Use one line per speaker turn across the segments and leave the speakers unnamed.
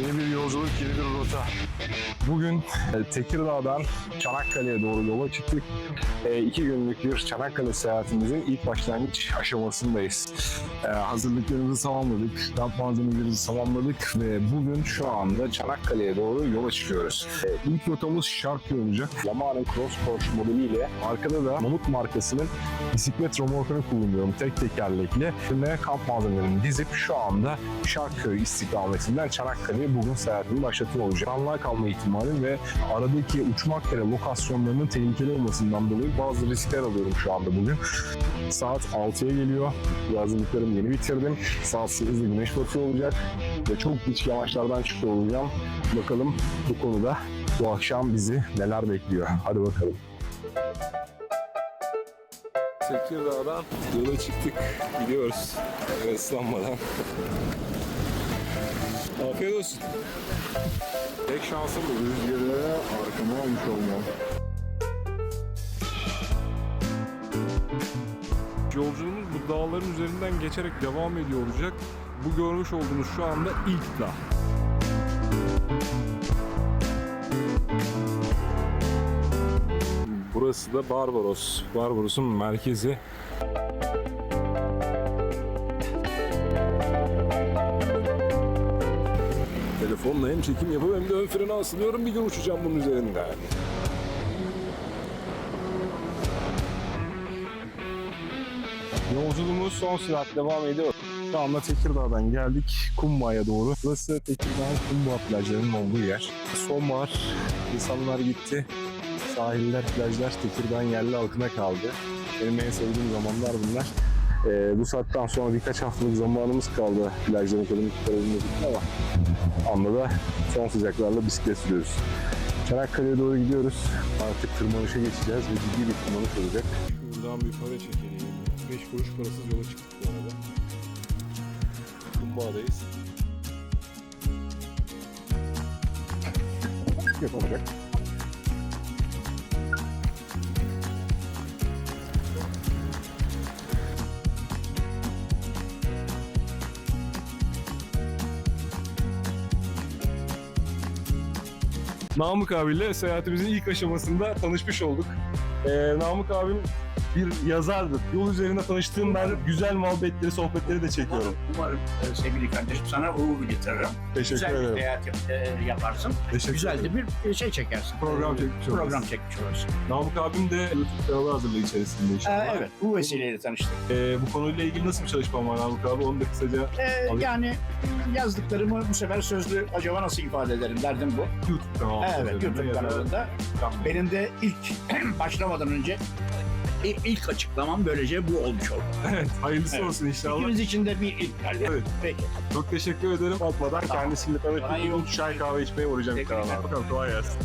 Yeni bir yolculuk, yeni bir rota. Bugün e, Tekirdağ'dan Çanakkale'ye doğru yola çıktık. E, iki günlük bir Çanakkale seyahatimizin ilk başlangıç aşamasındayız. E, hazırlıklarımızı tamamladık, kamp malzemelerimizi tamamladık ve bugün şu anda Çanakkale'ye doğru yola çıkıyoruz. E, ilk rotamız Şarköy olacak. Yaman'ın Cross Porsche modeliyle arkada da Mamut markasının bisiklet romorkunu kullanıyorum tek tekerlekli. Ve kamp malzemelerimi dizip şu anda Şarköy istikametinden Çanakkale'ye bugün seyahatimi başlatıyor olacağım. Anlığa kalma ihtimalim ve aradaki uçmak yere lokasyonlarının tehlikeli olmasından dolayı bazı riskler alıyorum şu anda bugün. Saat 6'ya geliyor. Yazılıklarımı yeni bitirdim. Saat 8'de güneş batıyor olacak. Ve çok dik yamaçlardan çıkıyor olacağım. Bakalım bu konuda bu akşam bizi neler bekliyor. Hadi bakalım. Tekirdağ'dan yola çıktık. Gidiyoruz. Evet, ıslanmadan. Afiyet olsun. Tek şansım bu rüzgarı arkama almış olmam. Yolculuğumuz bu dağların üzerinden geçerek devam ediyor olacak. Bu görmüş olduğunuz şu anda ilk dağ. Burası da Barbaros. Barbaros'un merkezi. Telefonla hem çekim yapıp hem de ön frene asılıyorum. Bir gün uçacağım bunun üzerinde. Yolculuğumuz son sürat devam ediyor. Şu anda Tekirdağ'dan geldik Kumbağa'ya doğru. Burası Tekirdağ Kumbağ plajlarının olduğu yer. Sonbahar, insanlar gitti. Sahiller, plajlar Tekirdağ'ın yerli halkına kaldı. Benim en sevdiğim zamanlar bunlar. Ee, bu saatten sonra birkaç haftalık zamanımız kaldı plajların ekonomik tarafında ama anda da son sıcaklarla bisiklet sürüyoruz. Çanakkale'ye doğru gidiyoruz. Artık tırmanışa geçeceğiz ve ciddi bir tırmanış olacak. Şuradan bir para çekelim. 5 kuruş parasız yola çıktık bu arada. Kumbağa'dayız. Yapılacak. Namık abiyle seyahatimizin ilk aşamasında tanışmış olduk. Ee, Namık abim bir yazardır. Yol üzerinde tanıştığım ben güzel muhabbetleri, sohbetleri de çekiyorum.
Umarım e, sevgili kardeşim sana uğur getiririm.
Teşekkür
Güzel bir
ederim.
seyahat yap- e, yaparsın.
Teşekkür
Güzel
ederim.
de bir şey çekersin.
Program
E,
çekmiş
Program
oluruz.
çekmiş olursun.
Namık abim de YouTube kanalı hazırlığı içerisinde
Ee,
inşallah.
evet bu vesileyle tanıştık.
Ee, bu konuyla ilgili nasıl bir çalışmam var Namık abi? Onu da kısaca
Ee, yani yazdıklarımı bu sefer sözlü acaba nasıl ifade ederim derdim bu.
YouTube kanalı
Evet YouTube kanalında. Benim de ilk başlamadan önce ilk, ilk açıklamam böylece bu olmuş oldu.
Evet, hayırlısı
Evet.
olsun inşallah.
İkimiz için de bir ilk geldi.
Evet.
Peki.
Çok teşekkür ederim. Atmadan
Tamam.
kendisiyle tanıştık. Bugün çay kahve içmeye uğrayacağım
Teşekkürler.
kanala. Bakalım kolay gelsin.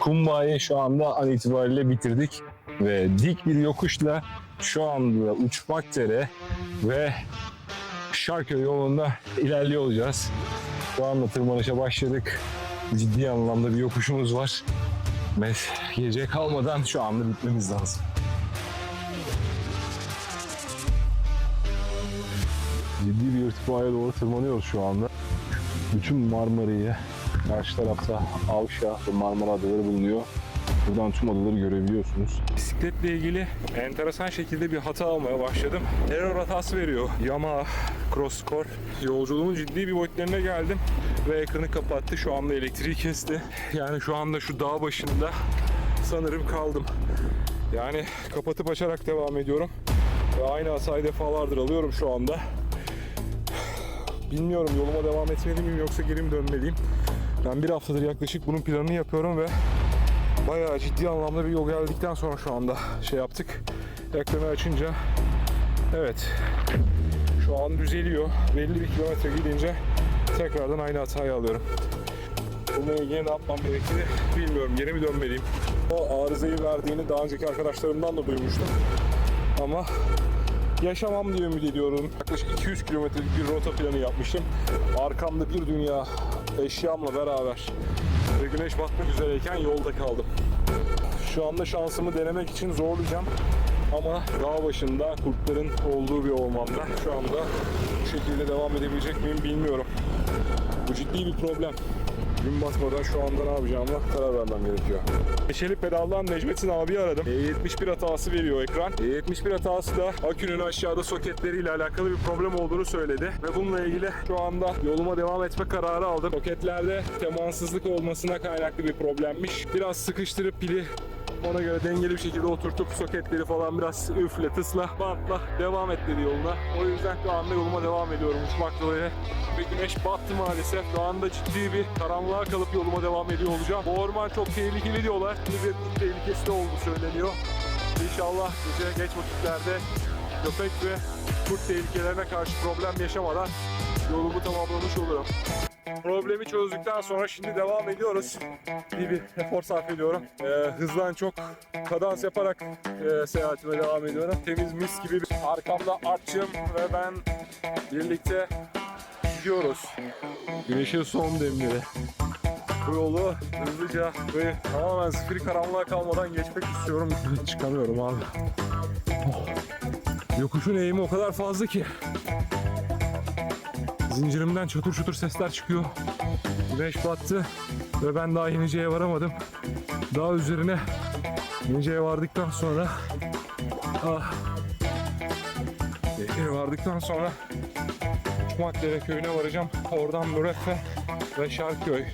Kumbağa'yı şu anda an itibariyle bitirdik ve dik bir yokuşla şu anda uçmak üzere ve Şarköy yolunda ilerliyor olacağız. Şu anda tırmanışa başladık. Ciddi anlamda bir yokuşumuz var. Ve gece kalmadan şu anda bitmemiz lazım. Ciddi bir irtifaya doğru tırmanıyoruz şu anda. Bütün Marmara'yı karşı tarafta Avşa ve Marmara adaları bulunuyor. Buradan tüm adaları görebiliyorsunuz. Bisikletle ilgili enteresan şekilde bir hata almaya başladım. Error hatası veriyor. Yamaha Crosscore. Yolculuğumun ciddi bir boyutlarına geldim ve ekranı kapattı. Şu anda elektriği kesti. Yani şu anda şu dağ başında sanırım kaldım. Yani kapatıp açarak devam ediyorum. Ve aynı hatayı defalardır alıyorum şu anda. Bilmiyorum yoluma devam etmeli miyim yoksa geri mi dönmeliyim? Ben bir haftadır yaklaşık bunun planını yapıyorum ve bayağı ciddi anlamda bir yol geldikten sonra şu anda şey yaptık. Ekranı açınca evet şu an düzeliyor. Belli bir kilometre gidince tekrardan aynı hatayı alıyorum. Bununla ilgili ne yapmam gerektiğini bilmiyorum. Geri mi dönmeliyim? O arızayı verdiğini daha önceki arkadaşlarımdan da duymuştum. Ama yaşamam diye ümit ediyorum. Yaklaşık 200 kilometrelik bir rota planı yapmıştım. Arkamda bir dünya eşyamla beraber güneş batmak üzereyken yolda kaldım. Şu anda şansımı denemek için zorlayacağım. Ama dağ başında kurtların olduğu bir ormanda şu anda bu şekilde devam edebilecek miyim bilmiyorum. Bu ciddi bir problem. Gün batmadan şu anda ne yapacağımla karar vermem gerekiyor. Neşeli pedaldan Necmettin abi aradım. E71 hatası veriyor ekran. E71 hatası da akünün aşağıda soketleriyle alakalı bir problem olduğunu söyledi. Ve bununla ilgili şu anda yoluma devam etme kararı aldım. Soketlerde temansızlık olmasına kaynaklı bir problemmiş. Biraz sıkıştırıp pili ona göre dengeli bir şekilde oturtup soketleri falan biraz üfle, tısla, bantla devam et dedi yoluna. O yüzden şu anda yoluma devam ediyorum uçmak dolayı. Ve güneş battı maalesef. Şu anda ciddi bir karanlığa kalıp yoluma devam ediyor olacağım. Bu orman çok tehlikeli diyorlar. Bir kurt tehlikesi de olduğu söyleniyor. İnşallah gece geç vakitlerde köpek ve kurt tehlikelerine karşı problem yaşamadan yolumu tamamlamış olurum. Problemi çözdükten sonra şimdi devam ediyoruz. İyi bir efor sarf ediyorum. Ee, hızdan çok kadans yaparak e, seyahatime devam ediyorum. Temiz mis gibi bir arkamda artçım ve ben birlikte gidiyoruz. Güneşin son demleri. Bu yolu hızlıca ve tamamen zifiri karanlığa kalmadan geçmek istiyorum. Çıkamıyorum abi. Oh. Yokuşun eğimi o kadar fazla ki. Zincirimden çatır çutur sesler çıkıyor. Güneş battı ve ben daha Yenice'ye varamadım. Daha üzerine Yenice'ye vardıktan sonra ah, vardıktan sonra Çumakdere köyüne varacağım. Oradan Mürefe ve Şarköy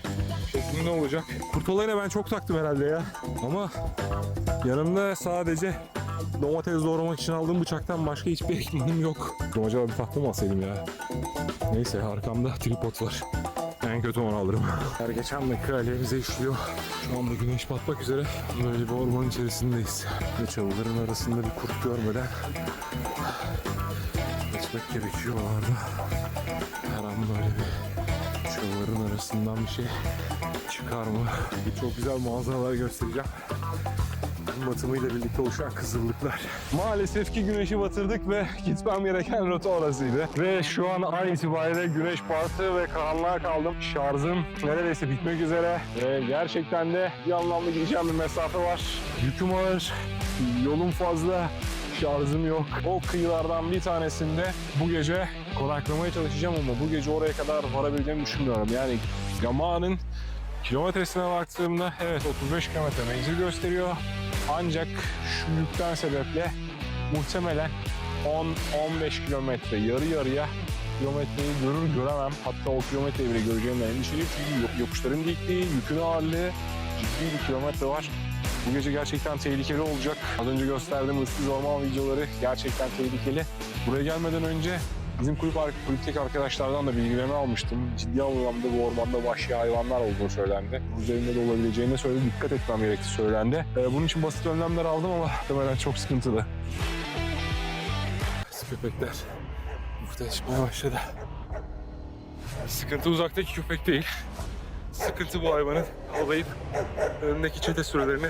şeklinde olacak. Kurt olayına ben çok taktım herhalde ya. Ama yanımda sadece domates doğramak için aldığım bıçaktan başka hiçbir ekmeğim yok. Acaba bir tahta mı alsaydım ya? Neyse arkamda tripod var. En kötü onu alırım. Her geçen dakika alevimize işliyor. Şu anda güneş batmak üzere. Böyle bir ormanın içerisindeyiz. Ve çalıların arasında bir kurt görmeden geçmek gerekiyor orada. Her an böyle bir çalıların arasından bir şey çıkar mı? Bir çok güzel manzaralar göstereceğim. Gün batımıyla birlikte oluşan kızıllıklar. Maalesef ki güneşi batırdık ve gitmem gereken rota orasıydı. Ve şu an an itibariyle güneş battı ve karanlığa kaldım. Şarjım neredeyse bitmek üzere. Ve gerçekten de bir anlamda gideceğim bir mesafe var. Yüküm ağır, yolum fazla, şarjım yok. O kıyılardan bir tanesinde bu gece konaklamaya çalışacağım ama bu gece oraya kadar varabileceğimi düşünmüyorum. Yani Yamağı'nın kilometresine baktığımda evet 35 kilometre menzil gösteriyor. Ancak şu yükten sebeple muhtemelen 10-15 kilometre yarı yarıya kilometreyi görür göremem. Hatta o kilometreyi bile göreceğimden endişeliyim. Çünkü yok- yokuşların dikliği, yükün ağırlığı ciddi bir kilometre var. Bu gece gerçekten tehlikeli olacak. Az önce gösterdiğim ıssız orman videoları gerçekten tehlikeli. Buraya gelmeden önce bizim kulüp, kulüpteki arkadaşlardan da bilgilerini almıştım. Ciddi anlamda bu ormanda vahşi hayvanlar olduğunu söylendi. Üzerinde de olabileceğini söyledi. Dikkat etmem gerektiği söylendi. Ee, bunun için basit önlemler aldım ama muhtemelen çok sıkıntılı. Köpekler muhteşem başladı. Sıkıntı uzaktaki köpek değil. Sıkıntı bu hayvanın alayıp önündeki çete sürülerini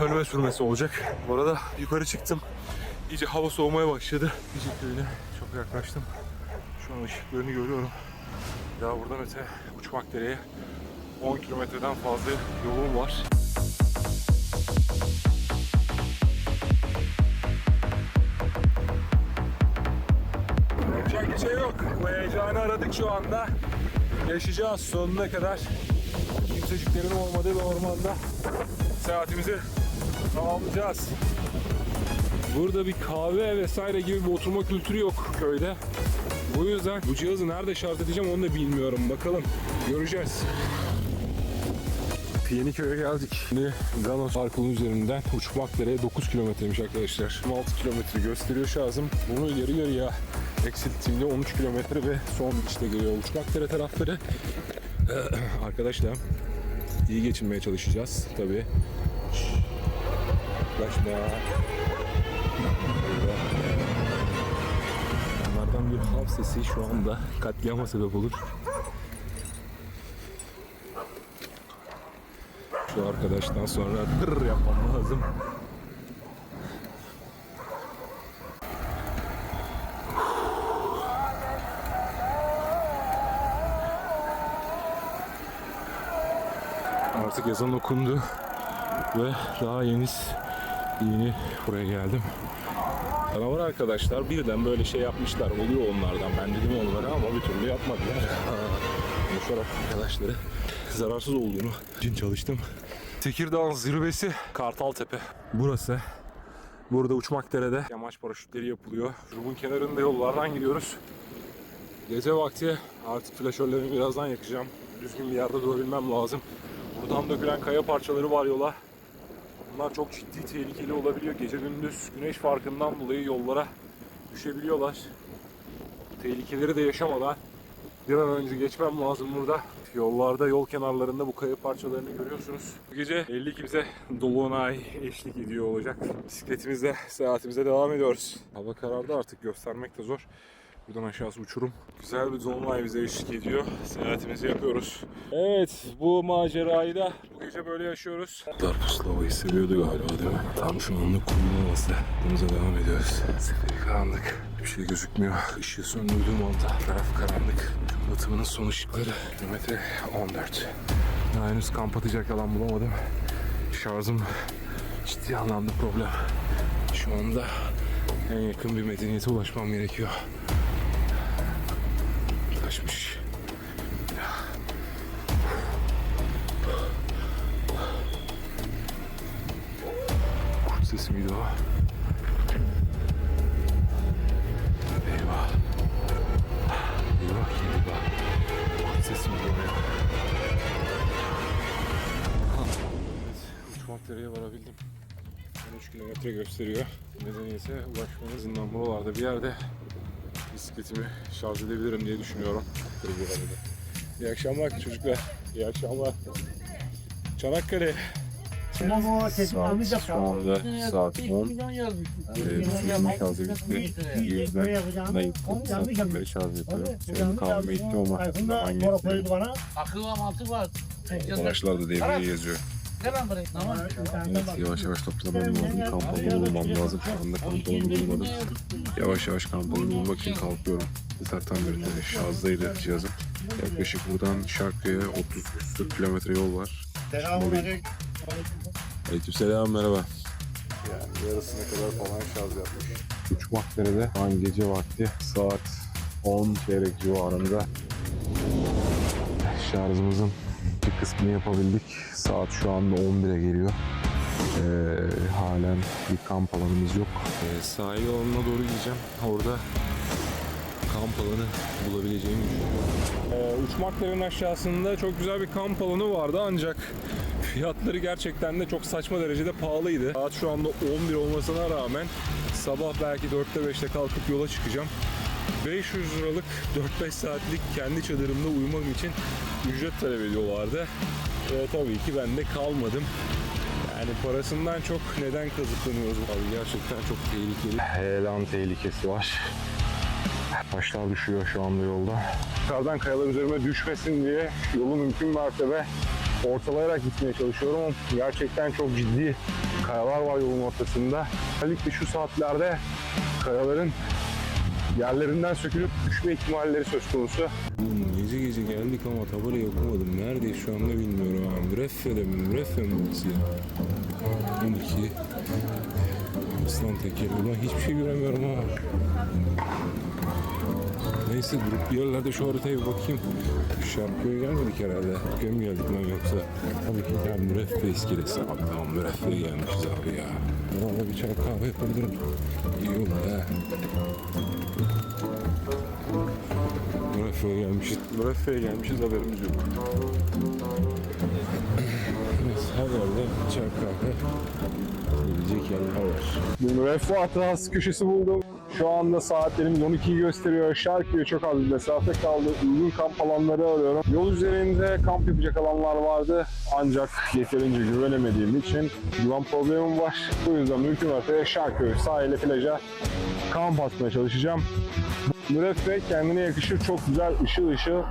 önüme sürmesi olacak. Bu arada yukarı çıktım. İyice hava soğumaya başladı. İyice köyüne çok yaklaştım. Şu an ışıklarını görüyorum. Daha buradan öte uçmak dereye 10 kilometreden fazla yolum var. Yapacak bir şey yok. Bu heyecanı aradık şu anda. Yaşayacağız sonuna kadar. Kimseciklerin olmadığı bir ormanda seyahatimizi tamamlayacağız. Burada bir kahve vesaire gibi bir oturma kültürü yok köyde. Bu yüzden bu cihazı nerede şarj edeceğim onu da bilmiyorum. Bakalım göreceğiz. Yeniköy'e geldik. Şimdi Ganos Parkı'nın üzerinden uçmak dereye 9 kilometremiş arkadaşlar. 6 kilometre gösteriyor şarjım. Bunu yarı yarıya eksilttiğimde 13 kilometre ve son işte geliyor uçmak dere tarafları. Arkadaşlar iyi geçinmeye çalışacağız tabii. Yaklaşma. Bir hav sesi şu anda katliama sebep olur. Şu arkadaştan sonra tır yapmam lazım. Artık ezan okundu ve daha yeni yeni buraya geldim. Canavar arkadaşlar birden böyle şey yapmışlar. Oluyor onlardan. Ben dedim onlara ama bir türlü yapmadılar. Konuşarak arkadaşları zararsız olduğunu için çalıştım. Tekirdağ zirvesi Kartaltepe. Burası. Burada Uçmakdere'de yamaç paraşütleri yapılıyor. Rubun kenarında yollardan gidiyoruz. Gece vakti artık flaşörlerimi birazdan yakacağım. Düzgün bir yerde durabilmem lazım. Buradan dökülen kaya parçaları var yola. Bunlar çok ciddi tehlikeli olabiliyor. Gece gündüz güneş farkından dolayı yollara düşebiliyorlar. Tehlikeleri de yaşamadan bir an önce geçmem lazım burada. Yollarda, yol kenarlarında bu kaya parçalarını görüyorsunuz. Bu gece 50 kimse Dolunay eşlik ediyor olacak. Bisikletimizle seyahatimize devam ediyoruz. Hava karardı artık göstermek de zor. Buradan aşağısı uçurum. Güzel bir Dolunay bize eşlik ediyor. Seyahatimizi yapıyoruz. Evet bu macerayı da bu gece böyle yaşıyoruz. Darpuslu havayı seviyordu galiba değil mi? Tam şu kumlu havası. Yolumuza devam ediyoruz. Seferi karanlık. Bir şey gözükmüyor. Işığı söndürdüğüm anda taraf karanlık. Gün batımının son ışıkları. Kilometre 14. Daha henüz kamp atacak alan bulamadım. Şarjım ciddi anlamda problem. Şu anda en yakın bir medeniyete ulaşmam gerekiyor. Taşmış. Kurt sesi miydi o? Eyvah. Eyvah bak. Kurt sesi miydi o ya? Uçmak dereye varabildim. 13 kilometre gösteriyor. Medeniyete ulaşmanın zindan buralarda bir yerde bisikletimi şarj edebilirim diye düşünüyorum. İyi akşamlar çocuklar. İyi akşamlar. Çanakkale.
Şu anda saat 10. Ee, bisikletin şarjı bitti. Yüzden nayıp saatten beri şarj yapıyorum. Senin kahve bitti ama zaman geçti.
Akıl ve mantık var.
Araçlar da devreye yazıyor.
Selam bırak. Tamam.
Evet yavaş yavaş toplamam lazım. Kamp alanı bulmam lazım. Şu anda kamp alanı bulmadım. Yavaş yavaş kamp alanı bulmak için kalkıyorum. Zaten böyle şarjdaydı cihazım. Yaklaşık buradan Şarkı'ya 30 küsur kilometre yol var. Çıkmalıyım.
Aleykümselam merhaba. Yani yarısına kadar falan şarj yapmış. Uçmak nerede? Şu an gece vakti saat 10 çeyrek civarında. Şarjımızın kısmını yapabildik. Saat şu anda 11'e geliyor. Ee, halen bir kamp alanımız yok. Ee, sahil alanına doğru gideceğim. Orada kamp alanı bulabileceğimi düşünüyorum. Ee, Uçmakların aşağısında çok güzel bir kamp alanı vardı ancak fiyatları gerçekten de çok saçma derecede pahalıydı. Saat şu anda 11 olmasına rağmen sabah belki 4'te 5'te kalkıp yola çıkacağım. 500 liralık 4-5 saatlik kendi çadırımda uyumam için ücret talep ediyorlardı. Ve tabii ki ben de kalmadım. Yani parasından çok neden kazıklanıyoruz abi gerçekten çok tehlikeli. Heyelan tehlikesi var. Taşlar düşüyor şu anda yolda. Yukarıdan kayalar üzerime düşmesin diye yolu mümkün mertebe ortalayarak gitmeye çalışıyorum gerçekten çok ciddi kayalar var yolun ortasında. Özellikle şu saatlerde kayaların yerlerinden sökülüp düşme ihtimalleri söz konusu. Gece gece geldik ama tabelayı okumadım. Neredeyiz şu anda bilmiyorum abi. Müreffe'de mi? Müreffe mi burası ya? 12 Aslan tekeri. Ulan hiçbir şey göremiyorum ha. Neyse bir yerlerde şu haritaya bir bakayım. Şarkıya gelmedik herhalde. Köye mi geldik lan yoksa? Tabii ki ya müreffeh iskelesi. Abi tamam müreffe'ye gelmişiz abi ya. Valla bir çay kahve yapabilirim. İyi olur ha. Müreffe'ye gelmişiz. Müreffe'ye gelmişiz haberimiz yok. Evet, her yerde çay kahve gelecek yerler var. Bu müreffeh hatırası köşesi buldum. Şu anda saatlerimiz 12'yi gösteriyor. Şarkıya çok az bir mesafe kaldı. Uygun kamp alanları arıyorum. Yol üzerinde kamp yapacak alanlar vardı. Ancak yeterince güvenemediğim için güven problemim var. Bu yüzden mümkün mertebe Şarköy sahile plaja kamp atmaya çalışacağım. Müreffeh kendine yakışır çok güzel ışıl ışıl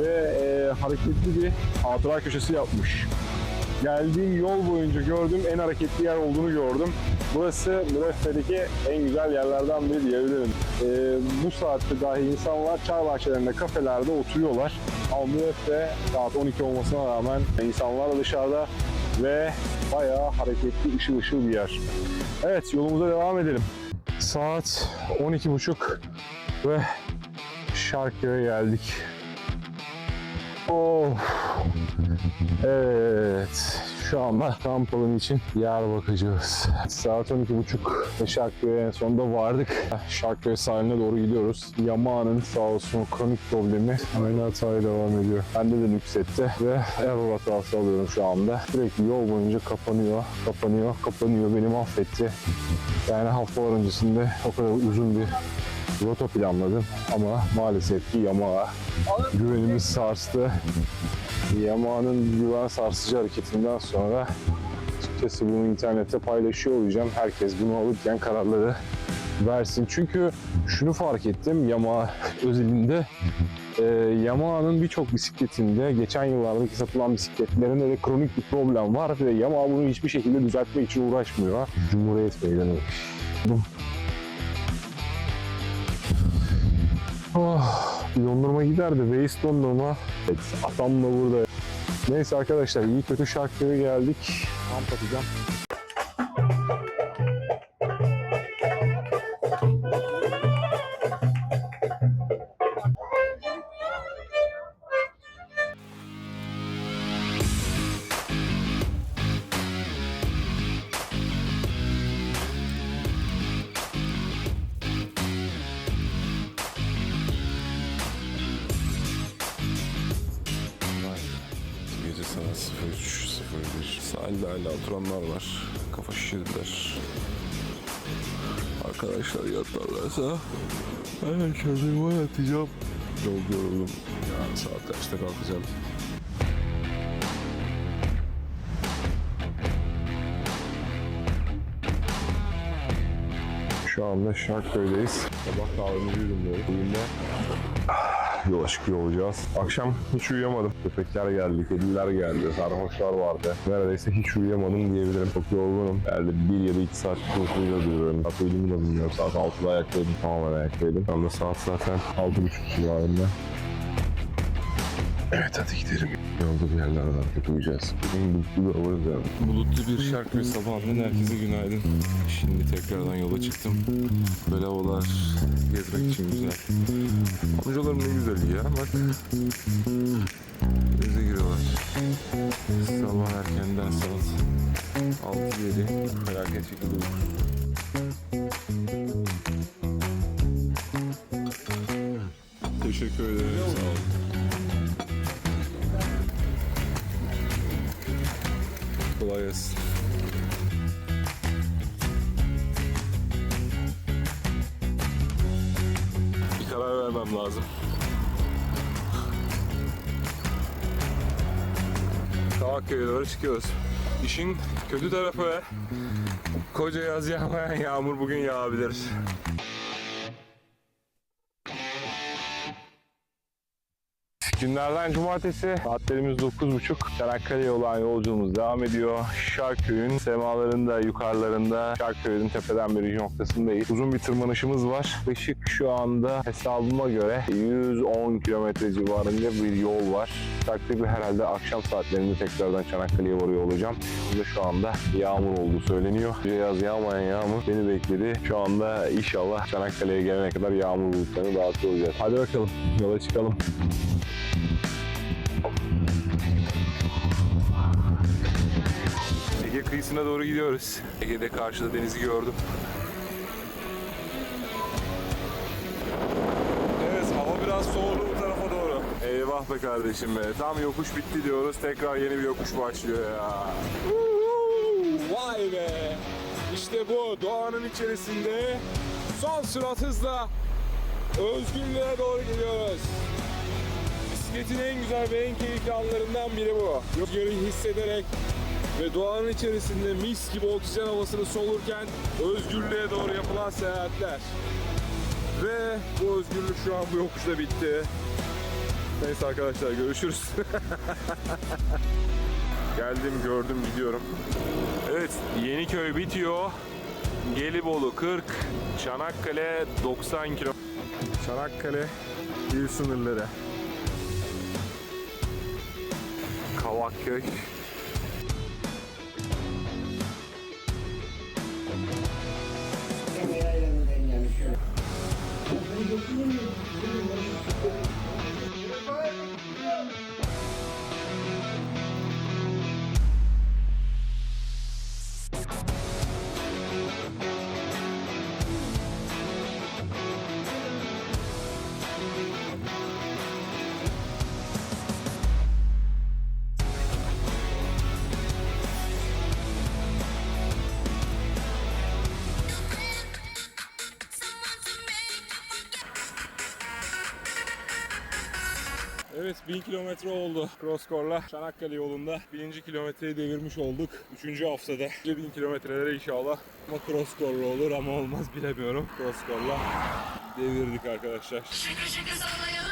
ve e, hareketli bir hatıra köşesi yapmış. Geldiğim yol boyunca gördüğüm en hareketli yer olduğunu gördüm. Burası Müreffe'deki en güzel yerlerden biri diyebilirim. Ee, bu saatte dahi insanlar çay bahçelerinde, kafelerde oturuyorlar. Ama Müreffe saat 12 olmasına rağmen insanlar dışarıda ve bayağı hareketli, ışıl ışıl bir yer. Evet, yolumuza devam edelim. Saat 12.30 ve Şarköy'e geldik. Of. Evet. Şu anda alanı için yer bakacağız. Saat 12.30 ve Şarköy'e en sonunda vardık. Şarköy sahiline doğru gidiyoruz. Yamağının sağ olsun kronik problemi aynı hataya devam ediyor. Bende de nüksetti ve error hatası alıyorum şu anda. Sürekli yol boyunca kapanıyor, kapanıyor, kapanıyor. Beni mahvetti. Yani haftalar öncesinde o kadar uzun bir rota planladım ama maalesef ki Yamaha güvenimiz sarstı. Yamaha'nın güven sarsıcı hareketinden sonra açıkçası bunu internette paylaşıyor olacağım. Herkes bunu alırken kararları versin. Çünkü şunu fark ettim Yamaha özelinde e, Yamaha'nın birçok bisikletinde geçen yıllardaki satılan bisikletlerinde de kronik bir problem var ve Yamaha bunu hiçbir şekilde düzeltmek için uğraşmıyor. Cumhuriyet Meydanı. Oh, dondurma giderdi. Waze dondurma. Evet, atam da burada. Neyse arkadaşlar iyi kötü Şarköy'e geldik. Kamp atacağım.
03.01. Sahilde hala oturanlar var. Kafa şişirdiler. Arkadaşlar yatarlarsa ben kendime yatacağım. Çok yoruldum. Ya saat kaçta kalkacağım?
Şu anda Şarköy'deyiz. Sabah kahvemizi yudumluyoruz. Bugün de yola çıkıyor olacağız. Akşam hiç uyuyamadım. Köpekler geldi, kediler geldi, sarhoşlar vardı. Neredeyse hiç uyuyamadım diyebilirim. Çok yorgunum. Herhalde bir ya da iki saat uykuyla duruyorum. Saat uyuduğumu da bilmiyorum. Saat 6'da ayaktaydım. Tamamen ayaktaydım. Şu anda saat zaten 6.30 civarında. Evet hadi gidelim. Yolda bir yerlerden tutmayacağız. Bugün bulutlu bir hava yani.
Bulutlu bir şarkı sabahından herkese günaydın. Şimdi tekrardan yola çıktım. Böyle havalar gezmek için güzel. Amcalarım ne güzel ya bak. Denize giriyorlar. Sabah erkenden saat 6-7 felaket şekilde uykusuz. Teşekkür ederim. Gelsin. Bir karar vermem lazım. Kavakköy'e doğru çıkıyoruz. İşin kötü tarafı koca yaz yağmayan yağmur bugün yağabilir.
Günlerden cumartesi saatlerimiz 9.30 Çanakkale'ye olan yolculuğumuz devam ediyor. Şarköy'ün semalarında, yukarılarında Şarköy'ün tepeden bir noktasındayız. Uzun bir tırmanışımız var. Işık şu anda hesabıma göre 110 kilometre civarında bir yol var. Takribi herhalde akşam saatlerinde tekrardan Çanakkale'ye varıyor olacağım. Burada şu anda yağmur olduğu söyleniyor. Gece yaz yağmayan yağmur beni bekledi. Şu anda inşallah Çanakkale'ye gelene kadar yağmur bulutlarını dağıtıyor olacağız. Hadi bakalım yola çıkalım.
Ege kıyısına doğru gidiyoruz. Ege'de karşıda denizi gördüm. Evet hava biraz soğudu bu tarafa doğru. Eyvah be kardeşim be. Tam yokuş bitti diyoruz. Tekrar yeni bir yokuş başlıyor ya. Vay be. İşte bu doğanın içerisinde son sürat hızla özgürlüğe doğru gidiyoruz. Bisikletin en güzel ve en keyifli anlarından biri bu. Rüzgarı hissederek ve doğanın içerisinde mis gibi oksijen havasını solurken özgürlüğe doğru yapılan seyahatler. Ve bu özgürlük şu an bu yokuşta bitti. Neyse arkadaşlar görüşürüz. Geldim gördüm gidiyorum. Evet Yeniköy bitiyor.
Gelibolu 40, Çanakkale 90 kilo. Çanakkale il sınırları. Kavakköy. Evet 1000 kilometre oldu Crosscore'la Çanakkale yolunda. Birinci kilometreyi devirmiş olduk. Üçüncü haftada. 1000 kilometrelere inşallah. Ama Crosscore'la olur ama olmaz bilemiyorum. Crosscore'la devirdik arkadaşlar.
Şıkır şıkır sallayalım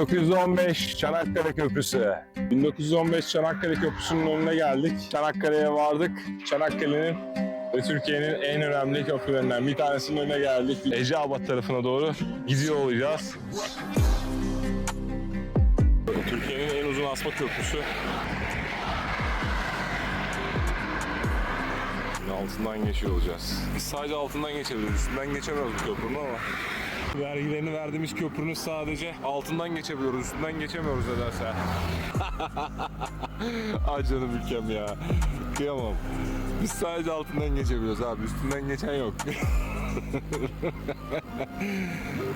1915 Çanakkale Köprüsü. 1915 Çanakkale Köprüsü'nün önüne geldik. Çanakkale'ye vardık. Çanakkale'nin ve Türkiye'nin en önemli köprülerinden bir tanesinin önüne geldik. Eceabat tarafına doğru gidiyor olacağız. Türkiye'nin en uzun asma köprüsü. Altından geçiyor olacağız. Biz sadece altından geçebiliriz. Üstünden geçemiyoruz bu köprünün ama. Vergilerini verdiğimiz köprünün sadece altından geçebiliyoruz. Üstünden geçemiyoruz nedense. Ay canım ülkem ya. Kıyamam. Biz sadece altından geçebiliyoruz abi. Üstünden geçen yok.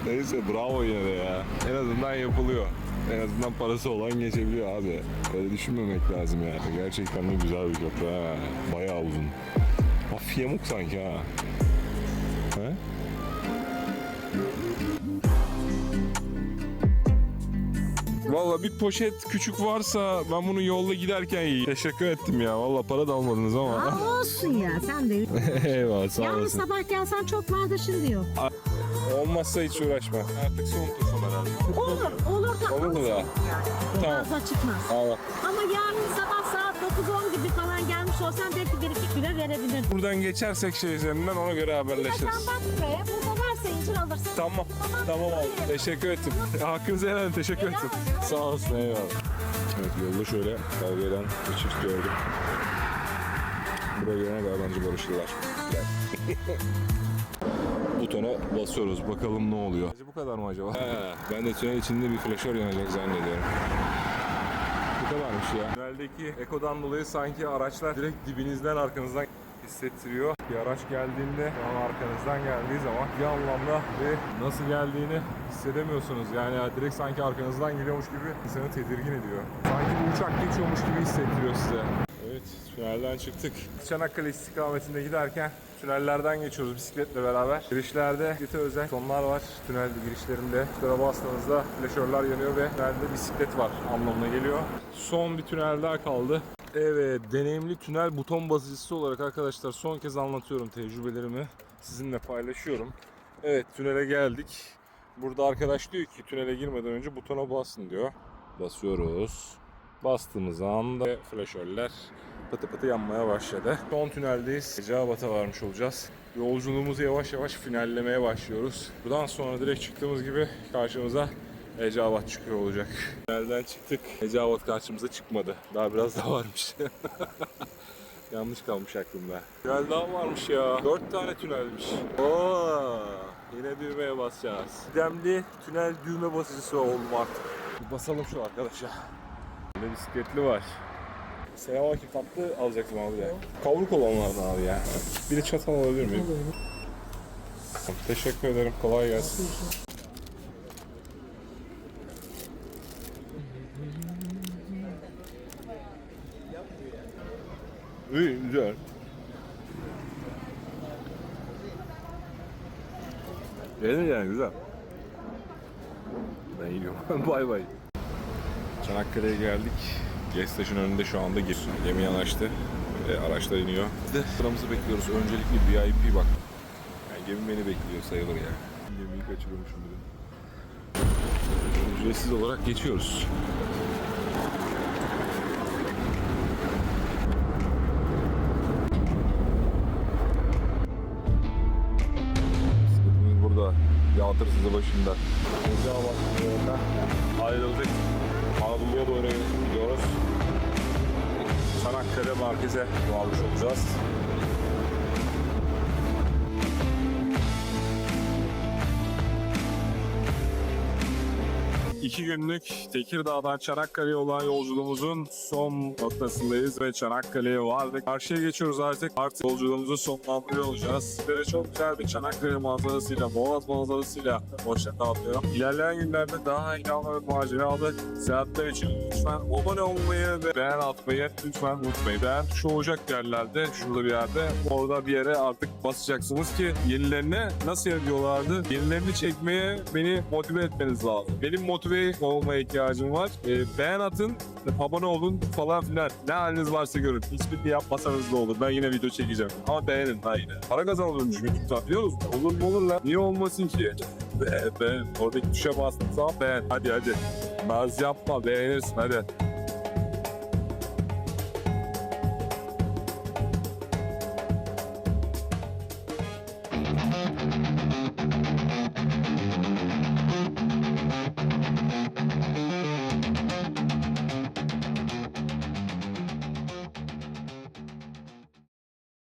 Neyse bravo yine de ya. En azından yapılıyor. En azından parası olan geçebiliyor abi. Öyle düşünmemek lazım ya. Gerçekten de güzel bir köprü ha. Bayağı uzun. Hafif yamuk sanki ha. He? Valla bir poşet küçük varsa ben bunu yolda giderken yiyeyim. Teşekkür ettim ya. Valla para da almadınız ama.
Ama olsun ya sen de.
Eyvallah sağ
Yarın
olasın.
sabah gelsen çok şimdi diyor.
Olmazsa hiç uğraşma. Artık son tursam herhalde.
Olur, olur da
Olur da?
yani.
Tamam.
Fazla çıkmaz.
Allah.
Ama yarın sabah saat 9-10 gibi falan gelmiş olsan belki bir iki kilo verebilirim.
Buradan geçersek şey üzerinden ona göre
Sen
haberleşiriz.
bak burada varsa incir alırsın.
Tamam. Tamam abi. Teşekkür ettim. Hakkınızı helal edin. Teşekkür ettim. Sağ olasın. Eyvallah. Evet yolda şöyle kavga eden bir çift gördüm. Buraya gelene kadar bence barıştılar. Butona basıyoruz. Bakalım ne oluyor. Bu kadar mı acaba? He, ben de tünel içinde bir flaşör yanacak zannediyorum. Bu kadarmış ya. Tüneldeki ekodan dolayı sanki araçlar direkt dibinizden arkanızdan hissettiriyor. Bir araç geldiğinde şu an arkanızdan geldiği zaman bir anlamda ve nasıl geldiğini hissedemiyorsunuz. Yani ya direkt sanki arkanızdan geliyormuş gibi insanı tedirgin ediyor. Sanki bir uçak geçiyormuş gibi hissettiriyor size. Evet, tünelden çıktık. Çanakkale istikametinde giderken tünellerden geçiyoruz bisikletle beraber. Girişlerde bisiklete özel sonlar var tünel girişlerinde. Tuşlara bastığınızda flaşörler yanıyor ve tünelde bisiklet var anlamına geliyor. Son bir tünel daha kaldı. Evet, deneyimli tünel buton basıcısı olarak arkadaşlar son kez anlatıyorum tecrübelerimi. Sizinle paylaşıyorum. Evet, tünele geldik. Burada arkadaş diyor ki tünele girmeden önce butona basın diyor. Basıyoruz. Bastığımız anda flaşörler pıtı pıtı yanmaya başladı. Son tüneldeyiz. Eceabat'a varmış olacağız. Yolculuğumuzu yavaş yavaş finallemeye başlıyoruz. Buradan sonra direkt çıktığımız gibi karşımıza Eceabat çıkıyor olacak. Tünelden çıktık. Eceabat karşımıza çıkmadı. Daha biraz daha varmış. Yanlış kalmış aklımda. Tünel daha varmış ya. Dört tane tünelmiş. Oo, yine düğmeye basacağız. Demli tünel düğme basıcısı oldum artık. Bir basalım şu arkadaşa. Burada bisikletli var. Selamünaleyküm tatlı alacaktım abi de. Kavruk olanlardan abi ya. Bir de çatal alabilir miyim? Teşekkür ederim. Kolay gelsin. İyi, güzel. Beğendin yani güzel. Ben yiyorum. bay bay. Çanakkale'ye geldik. Gas Station önünde şu anda gir. Gemi yanaştı. e, araçlar iniyor. Biz de sıramızı bekliyoruz. Öncelikli VIP bak. Yani gemi beni bekliyor sayılır yani. Gemiyi kaçırıyormuşum bir de. Ücretsiz olarak geçiyoruz. Yağtır sizi başında. Ocağı'dan ayrıldık. Anadolu'ya doğru gidiyoruz. Çanakkale merkeze varmış olacağız. İki günlük Tekirdağ'dan Çanakkale'ye olan yolculuğumuzun son noktasındayız ve Çanakkale'ye vardık. Karşıya geçiyoruz artık. Artık yolculuğumuzu sonlandırıyor olacağız. Sizlere çok güzel bir Çanakkale manzarasıyla, Boğaz manzarasıyla hoşça kalmıyorum. İlerleyen günlerde daha heyecanlı ve maceralı seyahatler için lütfen abone olmayı ve beğen atmayı lütfen unutmayın. Beğen tuşu olacak yerlerde, şurada bir yerde. Orada bir yere artık basacaksınız ki yenilerini nasıl yapıyorlardı? Yenilerini çekmeye beni motive etmeniz lazım. Benim motive olmaya ihtiyacım var. Ee, beğen atın, abone olun falan filan. Ne haliniz varsa görün. Hiçbirini yapmasanız da olur. Ben yine video çekeceğim. Ama beğenin ha yine. Para kazanılıyormuş YouTube'dan biliyor musun? Olur mu olur lan? Niye olmasın ki? Be, beğen. Oradaki tuşa bastın zaman beğen. Hadi hadi. Naz yapma beğenirsin hadi.